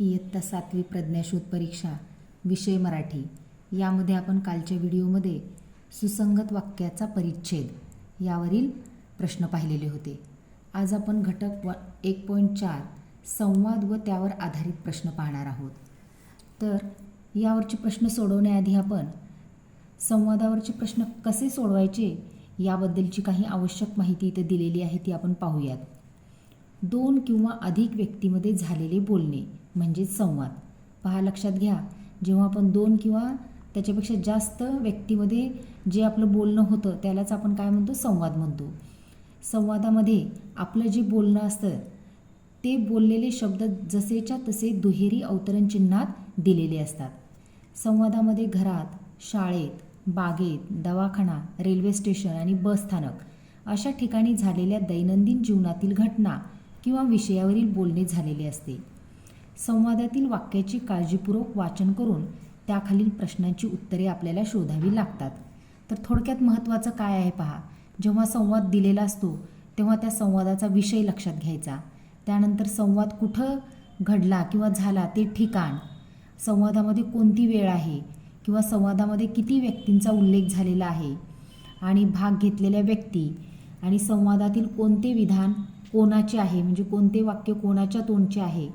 इयत्ता सातवी प्रज्ञाशोध परीक्षा विषय मराठी. यामध्ये आपण कालच्या व्हिडिओमध्ये सुसंगत वाक्याचा परिच्छेद यावरील प्रश्न पाहिलेले होते. आज आपण घटक व एक पॉईंट चार संवाद व त्यावर आधारित प्रश्न पाहणार आहोत. तर यावरचे प्रश्न सोडवण्याआधी आपण संवादावरचे प्रश्न कसे सोडवायचे याबद्दलची काही आवश्यक माहिती इथे दिलेली आहे ती आपण पाहूयात. दोन किंवा अधिक व्यक्तीमध्ये झालेले बोलणे म्हणजेच संवाद. पहा लक्षात घ्या जेव्हा आपण दोन किंवा त्याच्यापेक्षा जास्त व्यक्तीमध्ये जे आपलं बोलणं होतं त्यालाच आपण काय म्हणतो? संवाद म्हणतो. संवादामध्ये आपलं जे बोलणं असतं ते बोललेले शब्द जसेच्या तसे दुहेरी अवतरण चिन्हात दिलेले असतात. संवादामध्ये घरात शाळेत बागेत दवाखाना रेल्वे स्टेशन आणि बस स्थानक अशा ठिकाणी झालेल्या दैनंदिन जीवनातील घटना किंवा विषयावरील बोलणे झालेले असते. संवादातील वाक्याची काळजीपूर्वक वाचन करून त्याखालील प्रश्नांची उत्तरे आपल्याला शोधावी लागतात. तर थोडक्यात महत्त्वाचं काय आहे पहा. जेव्हा संवाद दिलेला असतो तेव्हा त्या संवादाचा विषय लक्षात घ्यायचा. त्यानंतर संवाद कुठं घडला किंवा झाला ते ठिकाण. संवादामध्ये कोणती वेळ आहे किंवा संवादामध्ये किती व्यक्तींचा उल्लेख झालेला आहे आणि भाग घेतलेल्या व्यक्ती आणि संवादातील कोणते विधान कोणाचे आहे? म्हणजे कोणते वाक्य कोणाच्या तोंडचे आहे?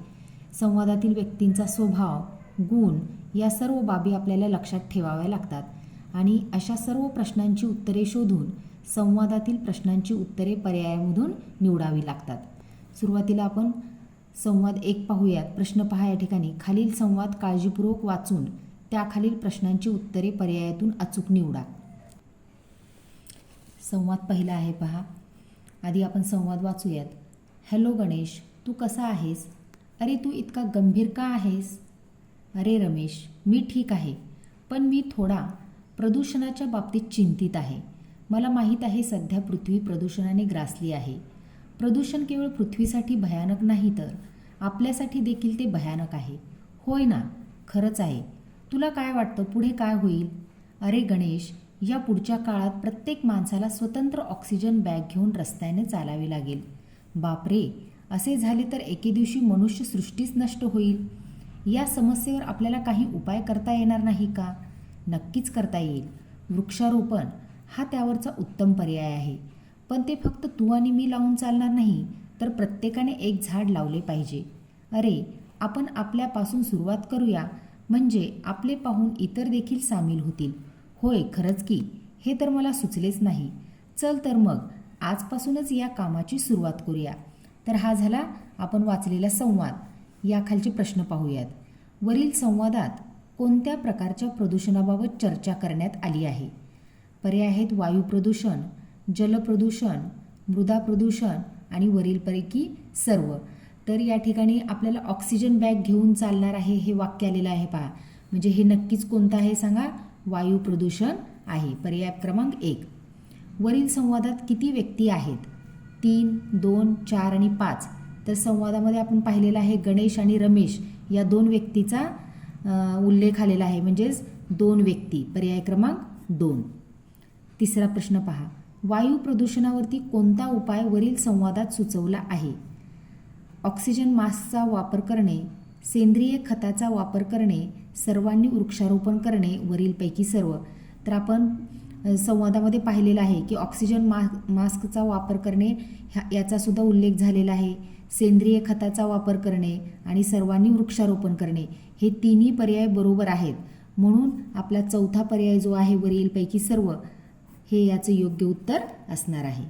संवादातील व्यक्तींचा स्वभाव गुण या सर्व बाबी आपल्याला लक्षात ठेवाव्या लागतात. आणि अशा सर्व प्रश्नांची उत्तरे शोधून संवादातील प्रश्नांची उत्तरे पर्यायामधून निवडावी लागतात. सुरुवातीला आपण संवाद एक पाहूयात. प्रश्न पहा या ठिकाणी. खालील संवाद काळजीपूर्वक वाचून त्याखालील प्रश्नांची उत्तरे पर्यायातून अचूक निवडा. संवाद पहिला आहे पहा. आधी आपण संवाद वाचूयात. हॅलो गणेश तू कसा आहेस? अरे तू इतका गंभीर का आहेस? अरे रमेश मी ठीक आहे पण मी थोडा प्रदूषणाच्या बाबतीत चिंतित आहे. मला माहीत आहे सध्या पृथ्वी प्रदूषणाने ग्रासली आहे. प्रदूषण केवळ पृथ्वीसाठी भयानक नाही तर आपल्यासाठी देखील ते भयानक आहे. होय ना खरंच आहे. तुला काय वाटतं पुढे काय होईल? अरे गणेश या पुढच्या काळात प्रत्येक माणसाला स्वतंत्र ऑक्सिजन बॅग घेऊन रस्त्याने चालावे लागेल. बापरे! असे झाले तर एके दिवशी मनुष्य सृष्टीच नष्ट होईल. या समस्येवर आपल्याला काही उपाय करता येणार नाही का? नक्कीच करता येईल. वृक्षारोपण हा त्यावरचा उत्तम पर्याय आहे. पण ते फक्त तू आणि मी लावून चालणार नाही तर प्रत्येकाने एक झाड लावले पाहिजे. अरे आपण आपल्यापासून सुरुवात करूया. म्हणजे आपले पाहून इतर देखील सामील होतील. होय खरंच की. हे तर मला सुचलेच नाही. चल तर मग आजपासूनच या कामाची सुरुवात करूया. तर हा झाला आपण वाचलेला संवाद. याखालचे प्रश्न पाहूयात. वरील संवादात कोणत्या प्रकारच्या प्रदूषणाबाबत चर्चा करण्यात आली आहे? पर्याय आहेत वायू प्रदूषण जलप्रदूषण मृदा प्रदूषण आणि वरीलपैकी सर्व. तर या ठिकाणी आपल्याला ऑक्सिजन बॅग घेऊन चालणार आहे हे वाक्य आलेलं आहे पहा. म्हणजे हे नक्कीच कोणतं आहे सांगा? वायू प्रदूषण आहे. पर्याय क्रमांक एक. वरील संवादात किती व्यक्ती आहेत? तीन दोन चार आणि पाच. तर संवादामध्ये आपण पाहिलेलं आहे गणेश आणि रमेश या दोन व्यक्तीचा उल्लेख आलेला आहे. म्हणजेच दोन व्यक्ती. पर्याय क्रमांक दोन. तिसरा प्रश्न पहा. वायू प्रदूषणावरती कोणता उपाय वरील संवादात सुचवला आहे? ऑक्सिजन मास्कचा वापर करणे सेंद्रिय खताचा वापर करणे सर्वांनी वृक्षारोपण करणे वरीलपैकी सर्व. तर आपण संवादामध्ये पाहिलेलं आहे की ऑक्सिजन मा मास्कचा वापर करणे ह्या याचासुद्धा उल्लेख झालेला आहे. सेंद्रिय खताचा वापर करणे आणि सर्वांनी वृक्षारोपण करणे हे तिन्ही पर्याय बरोबर आहेत. म्हणून आपला चौथा पर्याय जो आहे वरीलपैकी सर्व हे याचं योग्य उत्तर असणार आहे.